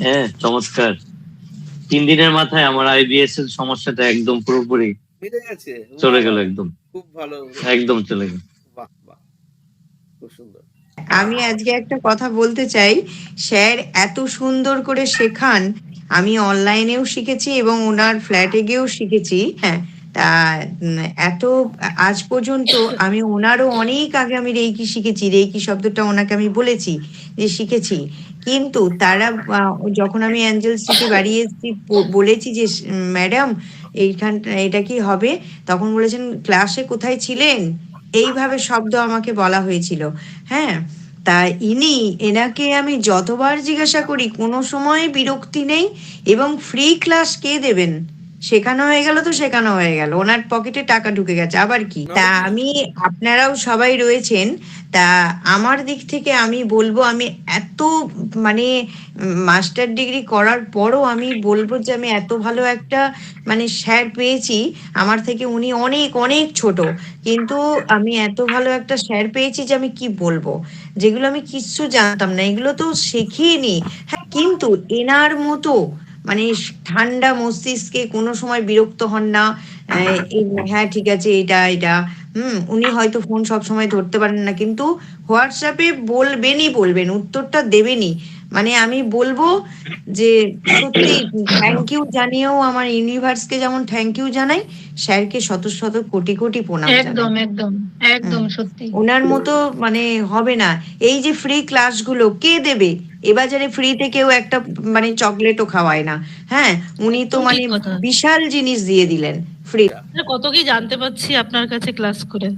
হ্যাঁ চমৎকার। তিন দিনের মাথায় আমার আইবিএস এর সমস্যাটা একদম পুরোপুরি গেছে। চলে গেল একদম। খুব ভালো। একদম চলে গেল। বাহ বাহ। খুব সুন্দর। আমি আজকে একটা কথা বলতে চাই। স্যার এত সুন্দর করে শেখান। আমি অনলাইনেও শিখেছি এবং ওনার ফ্ল্যাটে গিয়েও শিখেছি। হ্যাঁ এত, আজ পর্যন্ত আমি ওনারও অনেক আগে আমি রেইকি শিখেছি। রেইকি শব্দটা ওনাকে আমি বলেছি যে শিখেছি। কিন্তু তারা যখন আমি অ্যাঞ্জেল সিটি বাড়ি এসেছি বলেছি যে ম্যাডাম এইখানটা এটা কি হবে? তখন বলেছেন, ক্লাসে কোথায় ছিলেন? এইভাবে শব্দ আমাকে বলা হয়েছিল। হ্যাঁ তা ইনি, এনাকে আমি যতবার জিজ্ঞাসা করি, কোনো সময় বিরক্তি নেই এবং ফ্রি ক্লাস কে দেবেন? শেখানো হয়ে গেল তো শেখানো হয়ে গেল। ওনার পকেটে টাকা ঢুকে গেছে। আবার কি? তা আমি, আপনারাও সবাই রয়েছেন। তা আমার দিক থেকে আমি বলব, আমি এত মানে মাস্টার ডিগ্রি করার পরও আমি বলব যে আমি এত ভালো একটা মানে স্যার পেয়েছি। আমার থেকে উনি অনেক অনেক ছোট। কিন্তু আমি এত ভালো একটা স্যার পেয়েছি যে আমি কি বলব? যেগুলো আমি কিচ্ছু জানতাম না। এগুলো তো শেখিনি। হ্যাঁ কিন্তু এনার মতো মানে ঠান্ডা মস্তিষ্কে কোনো সময় বিরক্ত হন না হ্যাঁ ঠিক আছে এটা এটা হুম, উনি হয়তো ফোন সব সময় ধরতে পারেন না, কিন্তু হোয়াটসঅ্যাপে বলবেনই বলবেন, উত্তরটা দেবেনই। মানে আমি বলব যে সত্যি থ্যাংক ইউ জানিয়েও আমার ইউনিভার্সকে যেমন থ্যাংক ইউ জানাই স্যারকে শত শত কোটি কোটি প্রণাম জানাই। একদম একদম একদম সত্যি। ওনার মতো মানে হবে না। এই যে ফ্রি ক্লাসগুলো কে দেবে? এ বাজারে ফ্রিতে কেউ একটা মানে চকলেটও খাওয়ায় না। হ্যাঁ উনি তো মানে বিশাল জিনিস দিয়ে দিলেন ফ্রি কত কি জানতে পারছি আপনার কাছে ক্লাস করে?